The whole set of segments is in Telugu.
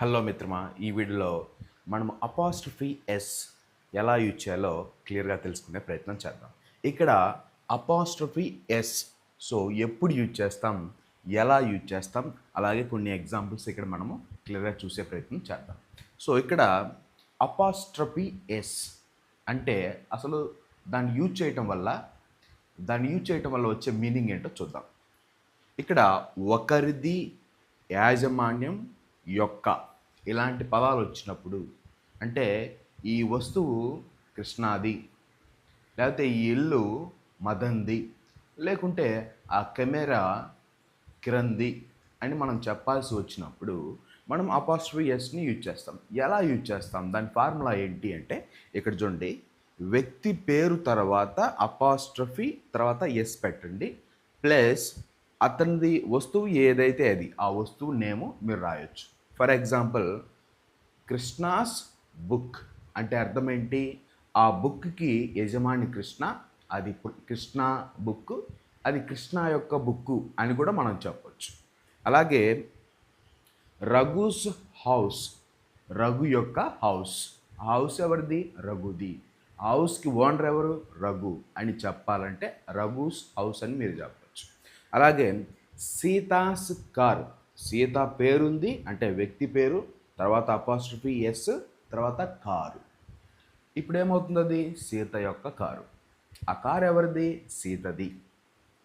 హలో మిత్రమా ఈ వీడియోలో మనం అపాస్ట్రఫీ ఎస్ ఎలా యూజ్ చేయాలో క్లియర్గా తెలుసుకునే ప్రయత్నం చేద్దాం. ఇక్కడ అపాస్ట్రఫీ ఎస్ సో ఎప్పుడు యూజ్ చేస్తాం ఎలా యూజ్ చేస్తాం అలాగే కొన్ని ఎగ్జాంపుల్స్ ఇక్కడ మనము క్లియర్గా చూసే ప్రయత్నం చేద్దాం. సో ఇక్కడ అపాస్ట్రఫీ ఎస్ అంటే అసలు దాన్ని యూజ్ చేయటం వల్ల దాన్ని యూజ్ చేయటం వల్ల వచ్చే మీనింగ్ ఏంటో చూద్దాం. ఇక్కడ ఒకరిది యాజమాన్యం యొక్క ఇలాంటి పదాలు వచ్చినప్పుడు అంటే ఈ వస్తువు కృష్ణాది లేకపోతే ఈ ఇల్లు మదంది లేకుంటే ఆ కెమెరా కిరంది అని మనం చెప్పాల్సి వచ్చినప్పుడు మనం అపాస్ట్రఫీ ఎస్ని యూజ్ చేస్తాం. ఎలా యూజ్ చేస్తాం? దాని ఫార్ములా ఏంటి అంటే ఇక్కడ చూడండి. వ్యక్తి పేరు తర్వాత అపాస్ట్రఫీ తర్వాత ఎస్ పెట్టండి. ప్లస్ అతనిది వస్తువు ఏదైతే అది ఆ వస్తువు నేము మీరు రాయొచ్చు. ఫర్ ఎగ్జాంపుల్ కృష్ణాస్ బుక్ అంటే అర్థం ఏంటి? ఆ బుక్కి యజమాని కృష్ణ అది కృష్ణ బుక్ అది కృష్ణ యొక్క బుక్కు అని కూడా మనం చెప్పవచ్చు అలాగే రఘుస్ హౌస్ రఘు యొక్క హౌస్. హౌస్ ఎవరిది? రఘుది. హౌస్కి ఓనర్ ఎవరు? రఘు అని చెప్పాలంటే రఘుస్ హౌస్ అని మీరు చెప్పచ్చు. అలాగే సీతాస్ కార్ సీత పేరుంది అంటే వ్యక్తి పేరు తర్వాత అపాస్ట్రఫీ ఎస్ తర్వాత కారు. ఇప్పుడు ఏమవుతుంది అది సీత యొక్క కారు. ఆ కారు ఎవరిది సీతది.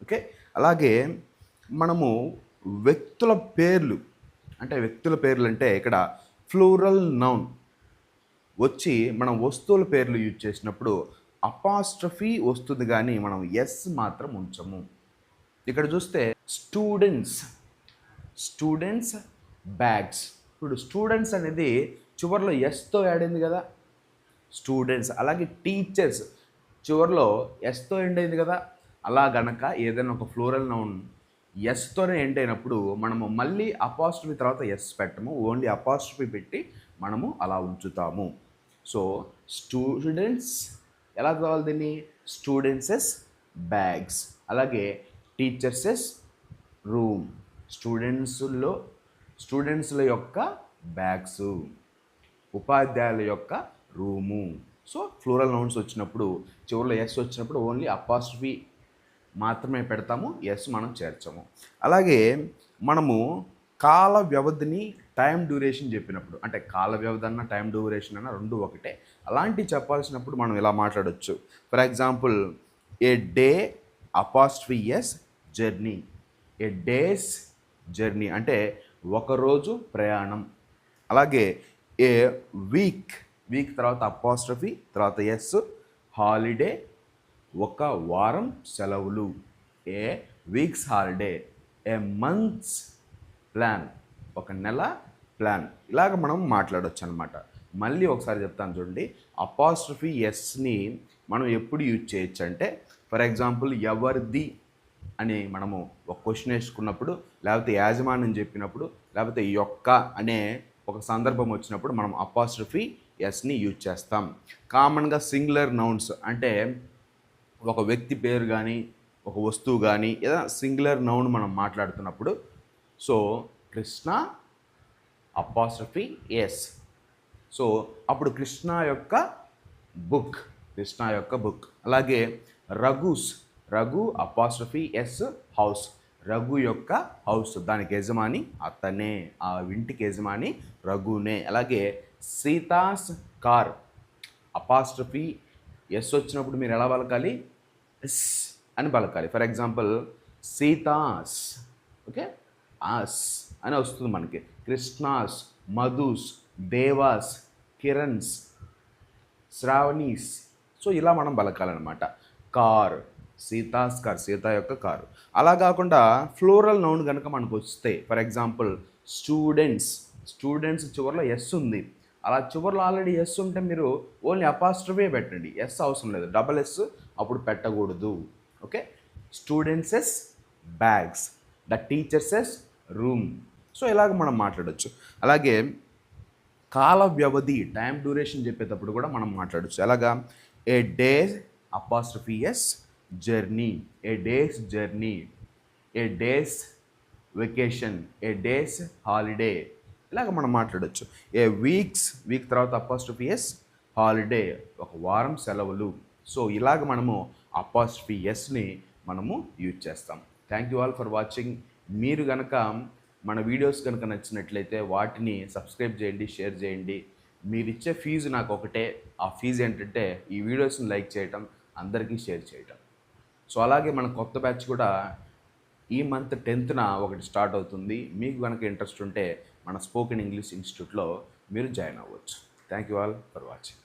ఓకే? అలాగే మనము వ్యక్తుల పేర్లు అంటే వ్యక్తుల పేర్లు అంటే ఇక్కడ ఫ్లూరల్ నౌన్ వచ్చి మనం వస్తువుల పేర్లు యూజ్ చేసినప్పుడు అపాస్ట్రఫీ వస్తుంది కానీ మనం ఎస్ మాత్రం ఉంచము. ఇక్కడ చూస్తే స్టూడెంట్స్ స్టూడెంట్స్ బ్యాగ్స్. ఇప్పుడు స్టూడెంట్స్ అనేది చివరిలో ఎస్తో యాడ్ అయింది కదా. స్టూడెంట్స్. అలాగే టీచర్స్ చివరిలో ఎస్తో ఎండ్ అయింది కదా. అలా గనక ఏదైనా ఒక ఫ్లోరల్ నౌన్ ఎస్తోనే ఎండ్ అయినప్పుడు మనము మళ్ళీ అపాస్ట్రఫీ తర్వాత ఎస్ పెట్టము. ఓన్లీ అపాస్ట్రఫీ పెట్టి మనము అలా ఉంచుతాము. సో స్టూడెంట్స్ ఎలా కావాలి దీన్ని? Students's bags. అలాగే టీచర్సెస్ రూమ్. స్టూడెంట్స్లో స్టూడెంట్స్ల యొక్క బ్యాగ్స్ ఉపాధ్యాయుల యొక్క రూము. సో ఫ్లోరల్ నౌన్స్ వచ్చినప్పుడు చివరిలో ఎస్ వచ్చినప్పుడు ఓన్లీ అపాస్ట్రఫీ మాత్రమే పెడతాము ఎస్ మనం చేర్చము. అలాగే మనము కాల వ్యవధిని టైం డ్యూరేషన్ చెప్పినప్పుడు అంటే కాల వ్యవధి అన్న టైం డ్యూరేషన్ అన్న రెండు ఒకటే. అలాంటివి చెప్పాల్సినప్పుడు మనం ఇలా మాట్లాడొచ్చు. For example a day apostrophe s journey. A day's journey అంటే ఒకరోజు ప్రయాణం. అలాగే ఏ వీక్ వీక్ తర్వాత అపాస్ట్రఫీ తర్వాత ఎస్ హాలిడే ఒక వారం సెలవులు. A week's holiday a month's plan ఒక నెల ప్లాన్. ఇలాగ మనం మాట్లాడవచ్చు అనమాట మళ్ళీ ఒకసారి చెప్తాను చూడండి. అపాస్ట్రఫీ ఎస్ని మనం ఎప్పుడు యూజ్ చేయొచ్చు అంటే ఫర్ ఎగ్జాంపుల్ ఎవరిది అని మనము ఒక క్వశ్చన్ వేసుకున్నప్పుడు లేకపోతే యాజమాన్యం చెప్పినప్పుడు లేకపోతే యొక్క అనే ఒక సందర్భం వచ్చినప్పుడు మనం అపాస్ట్రఫీ ఎస్ని యూజ్ చేస్తాం. కామన్గా సింగులర్ నౌన్స్ అంటే ఒక వ్యక్తి పేరు కానీ ఒక వస్తువు కానీ ఏదైనా సింగులర్ నౌన్ మనం మాట్లాడుతున్నప్పుడు so Krishna apostrophe S so అప్పుడు కృష్ణ యొక్క బుక్ కృష్ణ యొక్క బుక్ అలాగే Raghu's Raghu apostrophe S house. Raghu యొక్క హౌస్ దానికి యజమాని అతనే ఆ ఇంటికి యజమాని రఘునే. అలాగే సీతాస్ కార్ అపాస్ట్రఫీ ఎస్ వచ్చినప్పుడు మీరు ఎలా పలకాలి ఎస్ అని పలకాలి ఫర్ ఎగ్జాంపుల్ సీతాస్ ఓకే? ఆస్ అని వస్తుంది మనకి. కృష్ణాస్ మధుస్ దేవాస్ కిరణ్స్ శ్రావణీస్. సో ఇలా మనం పలకాలన్నమాట కార్ సీతాస్ కార్ సీత యొక్క కారు. అలా కాకుండా ఫ్లోరల్ నౌన్ కనుక మనకు వస్తే ఫర్ ఎగ్జాంపుల్ స్టూడెంట్స్ స్టూడెంట్స్ చివరిలో ఎస్ ఉంది. అలా చివరిలో ఆల్రెడీ ఎస్ ఉంటే మీరు ఓన్లీ అపాస్ట్రఫే పెట్టండి. ఎస్ అవసరం లేదు. డబల్ ఎస్ అప్పుడు పెట్టకూడదు. Okay? Students S bags. The teachers S room. So ఇలాగ మనం మాట్లాడచ్చు. అలాగే కాల వ్యవధి టైం డ్యూరేషన్ చెప్పేటప్పుడు కూడా మనం మాట్లాడచ్చు. ఎలాగా? A day apostrophe s journey a day's journey a day's vacation a day's holiday ఇలాగ మనం మాట్లాడొచ్చు. ఏ వీక్స్ వీక్ తర్వాత అపాస్ట్రఫీ ఎస్ హాలిడే ఒక వారం సెలవులు. సో ఇలాగ మనము అపాస్ట్రఫీ ఎస్ని మనము యూజ్ చేస్తాం. Thank you all for watching మీరు కనుక మన వీడియోస్ కనుక నచ్చినట్లయితే వాటిని సబ్స్క్రైబ్ చేయండి షేర్ చేయండి. మీరు ఇచ్చే ఫీజు నాకు ఒకటే ఆ ఫీజు ఏంటంటే ఈ వీడియోస్ని లైక్ చేయటం అందరికీ షేర్ చేయటం. సో అలాగే మన కొత్త బ్యాచ్ కూడా ఈ మంత్ టెన్త్న ఒకటి స్టార్ట్ అవుతుంది. మీకు కనుక ఇంట్రెస్ట్ ఉంటే మన స్పోకెన్ ఇంగ్లీష్ ఇన్స్టిట్యూట్లో మీరు జాయిన్ అవ్వచ్చు. Thank you all for watching.